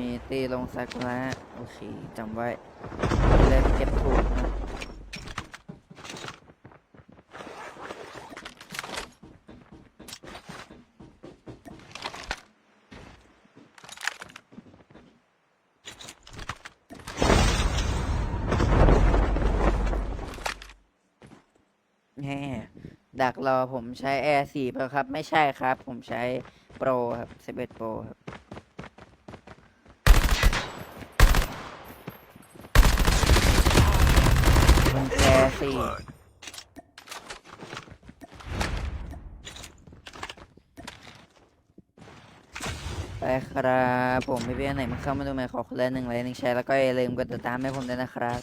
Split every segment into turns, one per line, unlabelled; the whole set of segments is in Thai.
มีตีลงซากุระโอเคจำไว้เลยเก็บถูกนะแง่ดักรอผมใช้ Air 4 Pro ครับ ไม่ใช่ครับ ผมใช้ Pro ครับ11 Pro ครับแอร์ สี่ไปครับผมพี่เพียไหนมาเข้ามาดูใหม่ขอคนละหนึ่งไลค์หนึ่งแชร์แล้วก็อย่าลืมกดติดตามให้ผมด้วยนะครับ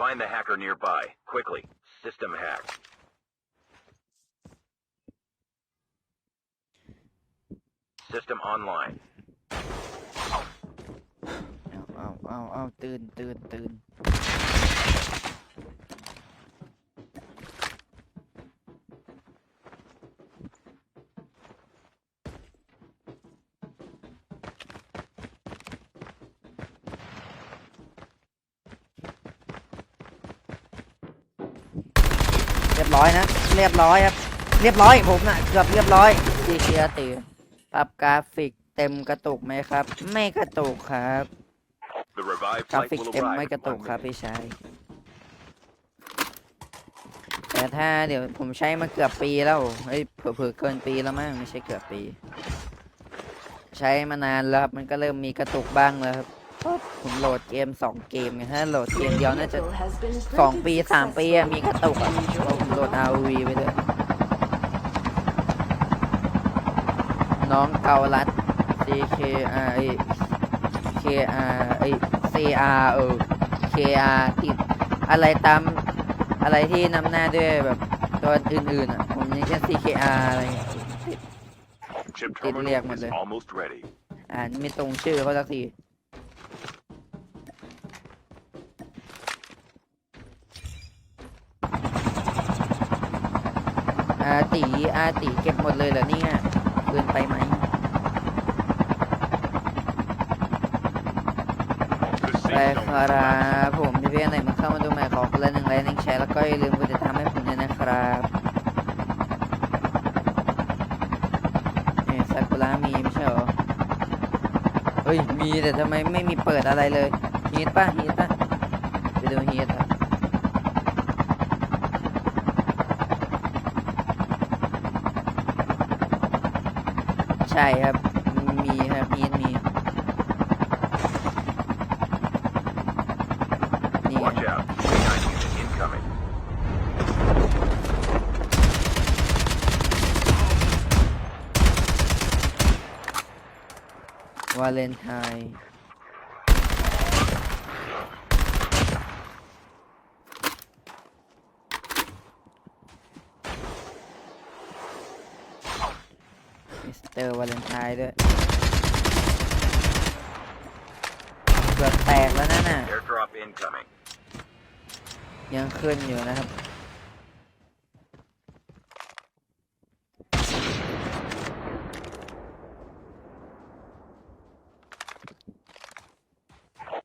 Find the hacker nearby. Quickly. System hack. System online.
เอาเอาเอาเอาตื่นตื่นตื่น เรียบร้อยนะ เรียบร้อยครับ เรียบร้อยผมนะเกือบเรียบร้อยดีเคียตี ปรับกราฟิกเต็มกระตุกไหมครับ ไม่กระตุกครับ กราฟิกเต็มไม่กระตุกครับพี่ชายแต่ถ้าเดี๋ยวผมใช้มาเกือบปีแล้วเฮ้ยเผื่อเกินปีแล้วมั้งไม่ใช่เกือบปี ใช้มานานแล้วครับมันก็เริ่มมีกระตุกบ้างแล้วครับผมโหลดเกมสองเกมไงถ้าโหลดเกมเดียวน่าจะสองปีสามปีมีกระตุกอะเพราะผมโหลด ROV ไปด้วย น้องเกาลัด CKR ไอ้ KR ไอ้ CR เออ KR ติดอะไรตามอะไรที่นำหน้าด้วยแบบตัวอื่นๆอะ ผมยังแค่ CKR อะไรเงี้ย
Chip
Did
terminal
liệt một
is
rồi.
almost ready.
อ่านไม่ตรงชื่อเขาสักทีอาตีอาตีเก็บหมดเลยเหรอเนี่ย เกินไปไหมไปครับผมพี่เพื่อนไหนมาเข้ามาดูใหม่ขอคนละหนึ่งไลค์หนึ่งแชร์แล้วก็อย่าลืมกดติดตามให้ผมด้วยนะครับเนี่ยซากุระมีไม่ใช่เหรอเฮ้ยมีแต่ทำไมไม่มีเปิดอะไรเลยฮีทป่ะฮีทป่ะไปดูฮีทครับ ช่ครับ มีครับฮีทมีนี่ไง
Watch out. K9 unit incoming.
วาเลนไทน์ มิสเตอร์วาเลนไทน์ด้วยเกือบแตกแล้วนั่นน่ะ
Airdrop incoming.
ยังขึ้นอยู่นะครับ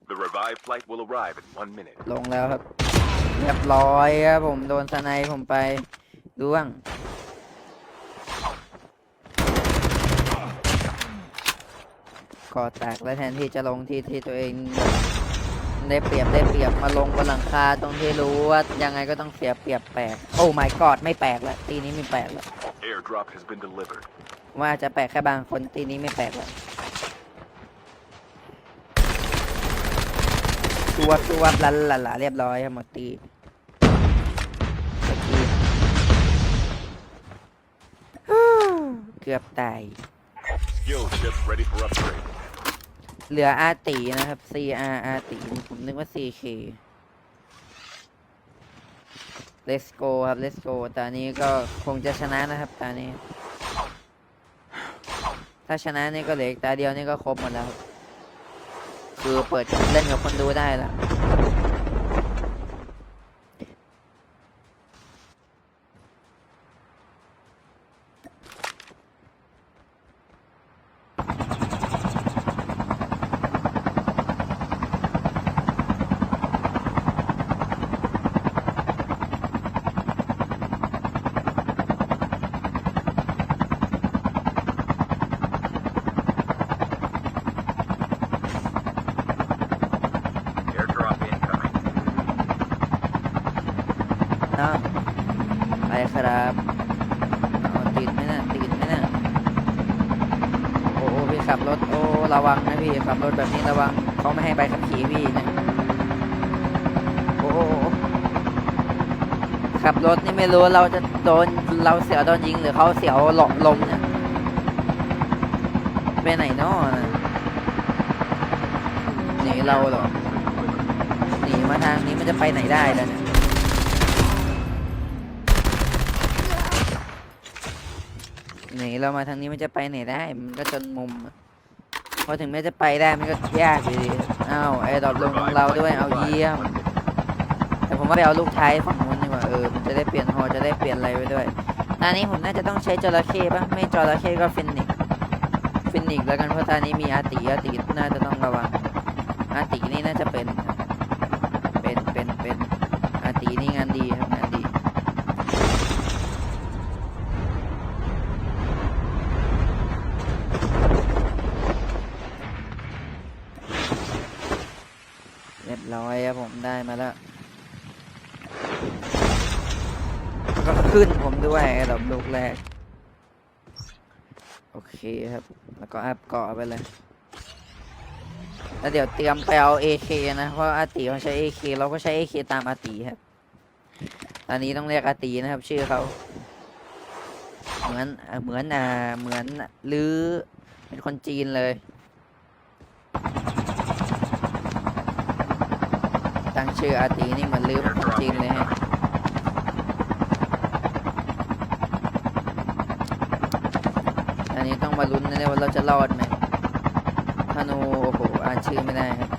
The revived flight will arrive in one minute.
ลงแล้วครับ เรียบร้อยครับผมโดนสไนป์ผมไปร่วง ก่อแตกแล้วแทนที่จะลงที่ที่ตัวเองแบบได้เปรียบได้เปรียบมาลงบนหลังคาตรงที่รู้ว่ายังไงก็ต้องเสียเปรียบแปลกโอ้ my god ไม่แปลกแล้วตีนี้ไม่แปลกแล้ว
Airdrop has been delivered.
ว่าจะแปลกแค่บางคนตีนี้ไม่แปลกแล้วตัวตัวลันหลาเรียบร้อยครับหมดตีหมดตีฮู้เกือบตาย
Skill chip ready for upgrade.
เหลืออาตีนะครับ CR อาตีผมนึกว่า CK Let's go ครับ Let's go ตอนนี้ก็คงจะชนะนะครับตอนนี้ ถ้าชนะนี่ก็เหลืออีกตาเดียวนี่ก็ครบหมดแล้ว คือเปิดเล่นกับคนดูได้แล้ว อ้าวไปครับเอาติดไหมน่ะติดไหมน่ะโอ้โอ้พี่ขับรถโอ้ระวังนะพี่ ขับรถแบบนี้ระวังเขาไม่ให้ใบขับขี่พี่นะโอ้ขับรถนี่ไม่รู้เราจะโดนเราเสียวโดนยิงหรือเขาเสียวหลบลมเนี่ยไปไหนเนาะนะหนีเราเหรอหนีมาทางนี้มันจะไปไหนได้ล่ะเนี่ยหนีเรามาทางนี้มันจะไปไหนได้ มันก็จนมุมอะ พอถึงแม้จะไปได้มันก็ยากอยู่ดีอ้าวไอ้ดอดลงของเราด้วยเอาเยี่ยม แต่ผมว่าไปเอาลูกท้ายฝั่งนู้นดีกว่าเออมันจะได้เปลี่ยนฮอจะได้เปลี่ยนอะไรไปด้วยตอนนี้ผมน่าจะต้องใช้จระเข้ปะไม่จระเข้ก็ฟินิกฟินิกแล้วกันเพราะตอนนี้มีอาติอาติน่าจะต้องระวังอาตินี่น่าจะเป็น เป็นเป็นเป็นอาตีนี่งานดี ด้วยดับลูกแรก โอเคครับ แล้วก็อัพเกาะไปเลย แล้วเดี๋ยวเตรียมไปเอา AK นะ เพราะอาตีเขาใช้ AK เราก็ใช้ AK ตามอาตีครับ ตอนนี้ต้องเรียกอาตีนะครับ ชื่อเขา เหมือน เหมือนอ่าเหมือนหรือเป็นคนจีนเลยตั้งชื่ออาตีนี่เหมือนลือคนจีนเลยฮะ อันนี้ต้อง มาลุ้นนะเนี่ยว่าเราจะรอดไหมธนูโอ้โหอ่านชื่อไม่ได้ครับ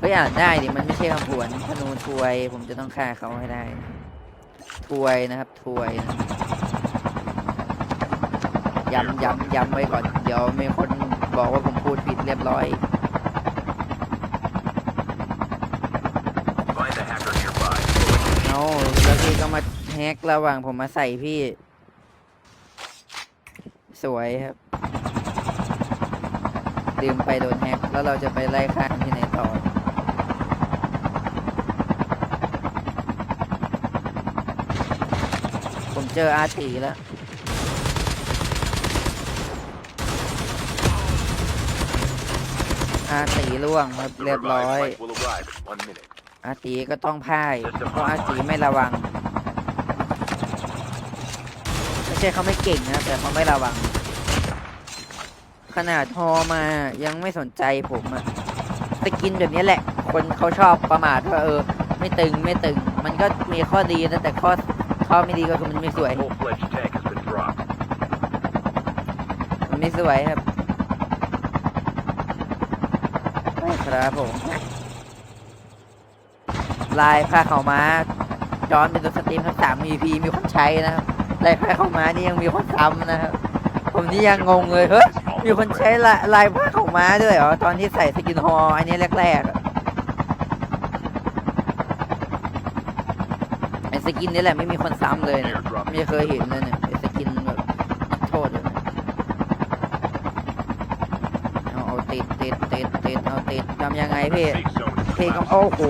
เฮ้ยอ่านได้ดิมันไม่ใช่คำผวนธนูทวย ผมจะต้องฆ่าเขาให้ได้ทวยนะครับทวยนะย้ำย้ำย้ำไว้ก่อน เดี๋ยวมีคนบอกว่าผมพูดผิดเรียบร้อย
Find the hacker nearby.
เอาแล้วพี่ก็มาแฮกระหว่างผมมาใส่พี่ สวยครับลืมไปโดนแฮกแล้วเราจะไปไล่ฆ่าที่ไหนต่อผมเจออาตีแล้วอาตีล่วงครับเรียบร้อย อาตีก็ต้องพ่ายเพราะอาตีไม่ระวัง ไม่ใช่เขาไม่เก่งนะแต่เขาไม่ระวัง ขนาดฮอมายังไม่สนใจผมอะสกินแบบนี้แหละ คนเขาชอบประมาทว่าเออ ไม่ตึงไม่ตึง มันก็มีข้อดีนะแต่ข้อข้อไม่ดีก็คือมันไม่สวย มันไม่สวยครับไปครับผมลายผ้าขาวม้าจอนเป็นตัวสตรีมทั้งสาม EP มีคนใช้นะครับลายผ้าขาวม้านี่ยังมีคนทำนะครับ ผมนี่ยังงงเลยเฮ้ย มีคนใช้ลายลายผ้าขาวม้าด้วยเหรอ ตอนที่ใส่สกินฮออันนี้แรกๆอะไอสกินนี่แหละไม่มีคนซ้ำเลยนะไม่เคยเห็นเลยเนี่ยไอสกินแบบนักโทษเลยเอาเอาติดติดติดติดเอาติดทำยังไงพี่เพลงโอ้โห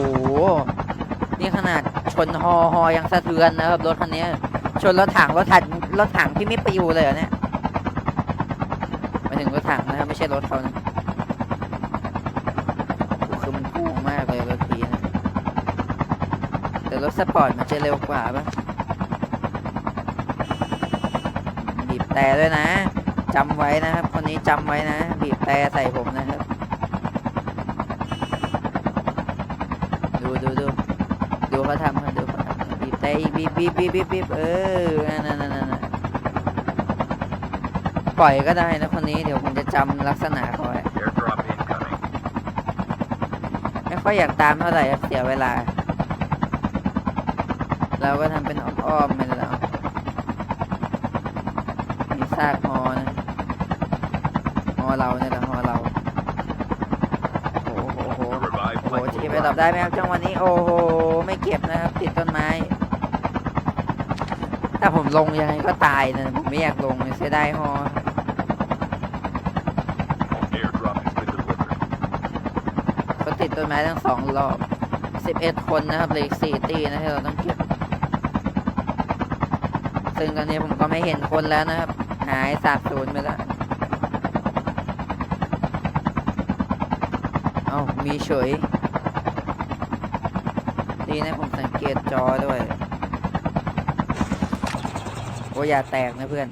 นี่ขนาดชนฮอฮอยังสะเทือนนะครับรถคันนี้ชนรถถังรถถังรถถังพี่ไม่ปลิวเลยเนี่ยายถึงรถถังนะครับไม่ใช่รถเขานะคือมันกู้มากเลยรถพีนะแต่รถสปอร์ตมันจะเร็วกว่าปะบีบแต่ด้วยนะจำไว้นะครับ คนนี้จำไว้นะ บีบแต่ใส่ผมนะครับ ดูดูดูดูเขาทำครับดูเขาทำบีบแต่อีกบีบบีบบีบบีบเออนั่นนั่นนั่น ปล่อยก็ได้นะคนนี้เดี๋ยวผมจะจำลักษณะเขาไว้
Airdrop incoming.
ไม่ค่อยอยากตามเท่าไหร่ครับเสียเวลา เราก็ทำเป็นอ้อมๆไปแล้วมีซากฮอนะฮอเราเนี่ยแหละฮอเราโอ้โหโอ้โห
The revived
โอ้โห
flight
จะ
will
เก็บไปตอบ
arrive.
ได้ไหมครับจังหวะนี้โอ้โหไม่เก็บนะครับติดต้นไม้ถ้าผมลงยังไงก็ตายนะผมไม่อยากลงเลยเสียดายฮอ
Airdrop has been delivered.
ก็ ติดต้นไม้ทั้งสองรอบ11คนนะครับเหลืออีก4ตีนะที่เราต้องเก็บ ซึ่งตอนนี้ผมก็ไม่เห็นคนแล้วนะครับ หายสาบสูญไปแล้ว เอามีเฉย ดีนะผมสังเกตจอด้วยโอ้ยอย่าแตกนะเพื่อน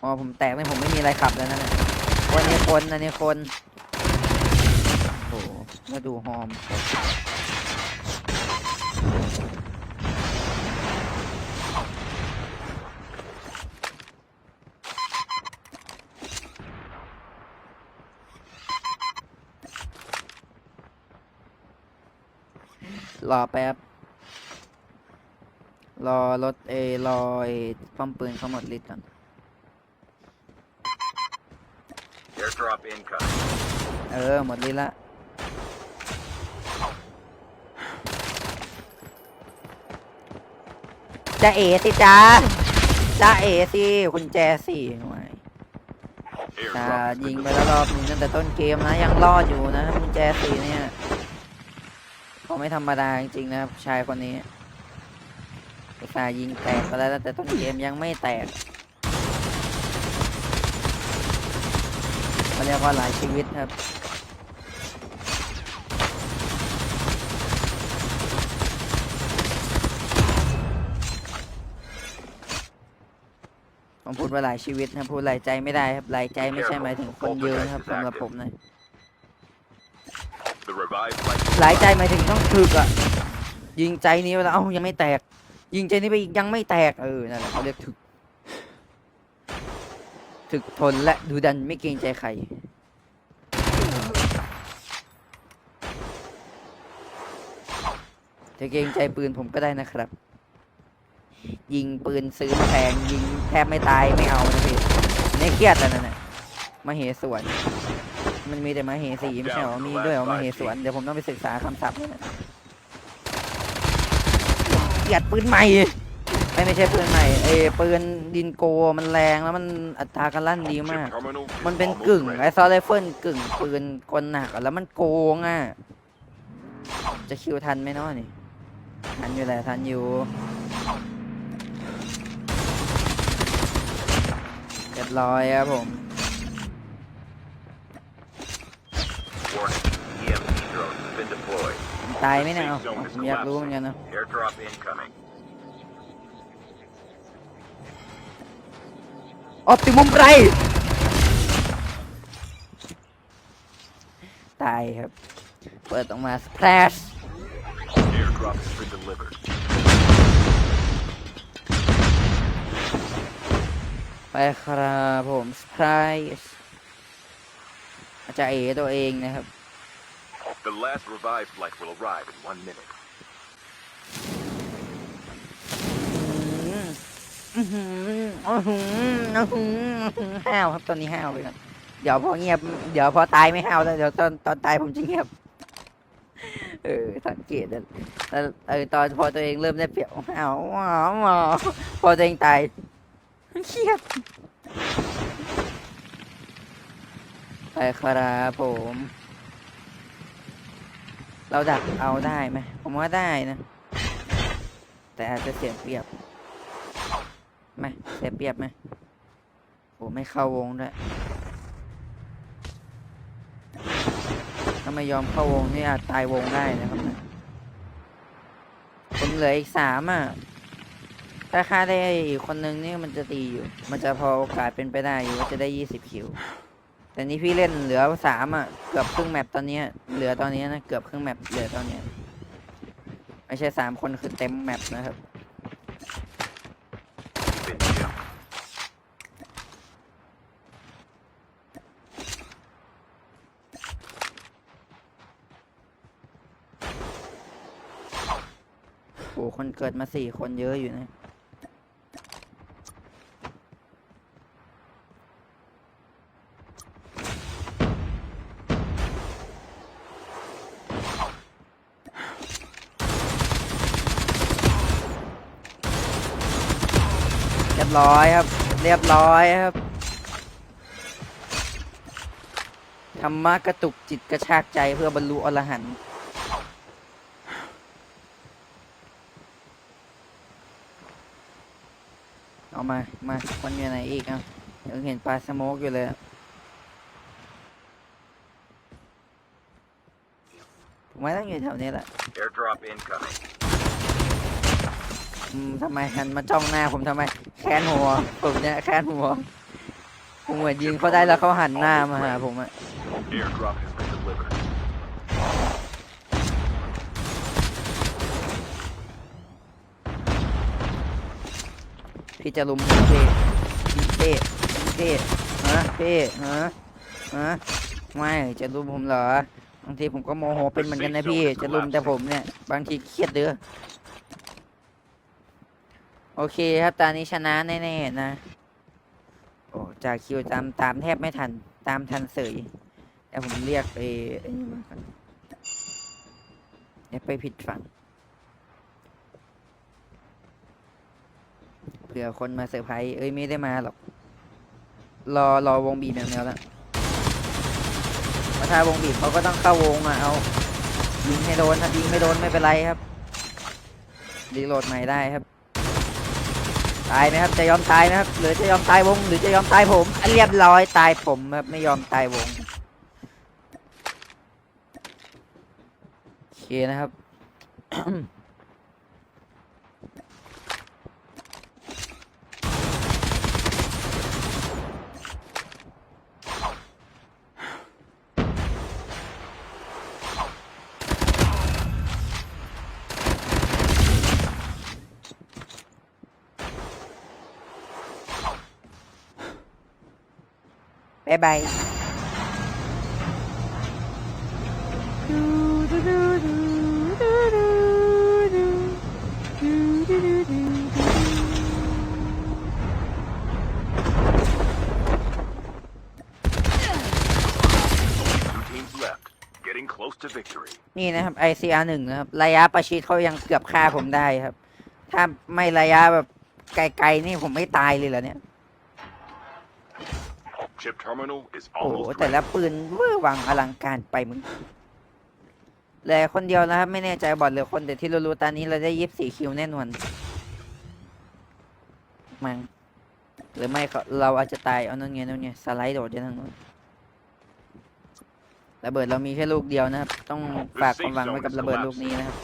พอผมแตกนี่ผมไม่มีอะไรขับแล้วนะเนี่ยวันนี้คนอันนี้คน มาดูฮอมรอแป๊บ รอรถเอรอไอ้ป้อมปืนเขาหมดฤทธิ์ก่อน
Airdrop incoming.
เออ หมดฤทธิ์ละ จะเอสิจ้าจะเอสิคุณแจสิไม่จะ
Airdrop has
ยิงไปแล้วรอบนึงตั้งแต่ต้นเกมนะ ยังรอดอยู่นะคุณแจสิเนี่ยเขาไม่ธรรมดาจริงๆนะครับชายคนนี้อุตส่าห์ยิงแตกไปแล้วแต่ต้นเกมยังไม่แตกเขาเรียกว่าหลายชีวิตครับ ผมพูดว่าหลายชีวิตนะพูดหลายใจไม่ได้ครับหลายใจไม่ใช่หมายถึงคนเยอะนะครับสำหรับผมนะ
The revived flight
หลายใจหมายถึงต้องถึกอะยิงใจนี้ไปแล้วเอ้ายังไม่แตก ยิงใจนี้ไปอีกยังไม่แตกเออนั่นแหละเขาเรียกถึกถึกทนและดูดันไม่เกรงใจใครจะเกรงใจปืนผมก็ได้นะครับ ยิงปืนซื้อมาแพงยิงแทบไม่ตายไม่เอานะพี่นี่เครียดแล้วนั่นน่ะมาเหสวน มันมีแต่มาเหสีไม่ใช่เหรอมีด้วยเหรอมาเหสวนเดี๋ยวผมต้องไปศึกษาคำศัพท์นี่นะเกลียดปืนใหม่ไม่ไม่ใช่ปืนใหม่เอยปืนดินโกมันแรงแล้วมันอัตราการลั่นดีมาก
Chip terminal is
มันเป็น
almost
กึ่ง
ready.
ไอซอลไรเฟิลกึ่งปืนกลหนักอะแล้วมันโกงอะจะคิวทันไหมเนาะนี่ทันอยู่แหละทันอยู่ รียบร้อยครับผม
Warning. EMP drone has been deployed.
ตายไหมเนี่ยเอา
Safe zone
เอา
is
ผมอยากรู้เหมือนกันนะ
collapsing. Airdrop incoming.
ออปติมุมไรตายครับ เปิดออกมาส p ล a s ไปครับผมส p ล a s h อาจจะเอตัวเองนะครับ
The last revived flight will arrive in one minute.
อื้อหืออื้อหืออื้อหืออื้อหือห้าวครับตอนนี้ห้าวไปก่อนเดี๋ยวพอเงียบ เดี๋ยวพอตายไม่ห้าวแล้วเดี๋ยวตอนตอนตายผมจะเงียบ เออสังเกตนะแล้วเออตอนพอตัวเองเริ่มได้เปรียบห้าวว้าวว้าวพอตัวเองตาย เครียดไปครับผม เราดักเอาได้ไหมผมว่าได้นะ แต่อาจจะเสียเปรียบไหมเสียเปรียบไหมโอ้ไม่เข้าวงด้วยถ้าไม่ยอมเข้าวงนี่อาจตายวงได้นะครับเนี่ยคนเหลืออีกสามอะ ถ้าฆ่าได้อีกคนนึงนี่มันจะตีอยู่ มันจะพอโอกาสเป็นไปได้อยู่ว่าจะได้ยี่สิบคิว แต่นี่พี่เล่นเหลือสามอะ เกือบครึ่งแมปตอนนี้ เหลือตอนนี้นะ เกือบครึ่งแมปเหลือตอนนี้ ไม่ใช่สามคนคือเต็มแมปนะครับโอ้คนเกิดมาสี่คนเยอะอยู่นะ ยบร้อยครับ เรียบร้อยครับธรรมะกระตุกจิตกระชากใจเพื่อบรรลุอรหันต์เอามา มามันอยู่ไหนอีกอะยังเห็นปลาสโมกอยู่เลยอะผมว่าต้องอยู่แถวนี้แหละ
Airdrop incoming.
อืมทำไมหันมาจ้องหน้าผมทำไม แค้นหัวผมเนี่ยแค้นหัวผมเหมือนยิงเขาได้แล้วเขาหันหน้ามาหาผมอะ
Airdrop has been delivered.
พี่จะลุมผมพี่พี่พี่ฮะพี่ฮะฮะไม่จะลุมผมเหรอบางทีผมก็โมโหเป็นเหมือนกันนะพี่จะลุมแต่ผมเนี่ย บางทีเครียดเด้อ โอเคครับตอนนี้ชนะแน่ๆนะ โอ้จากคิวตามตามแทบไม่ทัน ตามทันเสยแต่ผมเรียกไปไอ้นี่มาก่อนเดี๋ยวไปผิดฝั่งเผื่อคนมาเซอร์ไพรส์เอ้ยไม่ได้มาหรอก รอรอวงบีบอย่างเดียวแล้วเพราถ้าวงบีบเขาก็ต้องเข้าวงอะเอายิงให้โดนถ้ายิงไม่โดนไม่เป็นไรครับรีโหลดใหม่ได้ครับ ตายไหมครับจะยอมตายไหมครับหรือจะยอมตายวง หรือจะยอมตายผมอะเรียบร้อยตายผมครับไม่ยอมตายวงโอเคนะครับ บ๊ายบาย
Two teams left. Getting close to victory.
นี่นะครับ ICR หนึ่งนะครับ ระยะประชิดเขายังเกือบฆ่าผมได้ครับ ถ้าไม่ระยะแบบไกลๆนี่ผมไม่ตายเลยเหรอเนี่ย
Chip terminal is
โอ้โห
almost
แต่
ready.
ละปืนเวอร์วังอลังการไปมึงเหลือคนเดียวนะครับ ไม่แน่ใจบอดเหลือคนแต่ที่รู้ๆตอนนี้เราได้ยี่สิบสี่คิวแน่นอนมังหรือไม่ก็เราอาจจะตายเอานั่นไงนั่นไงสไลด์โดดจากทางนู้นระเบิดเรามีแค่ลูกเดียวนะครับ ต้องฝากความหวังไว้กับระเบิดลูกนี้นะครับ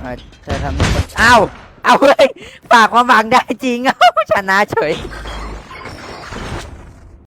เอ่อเธอทำให้คนอ้าว เอาเฮ้ยฝากความหวังได้จริงเอ้าชนะเฉย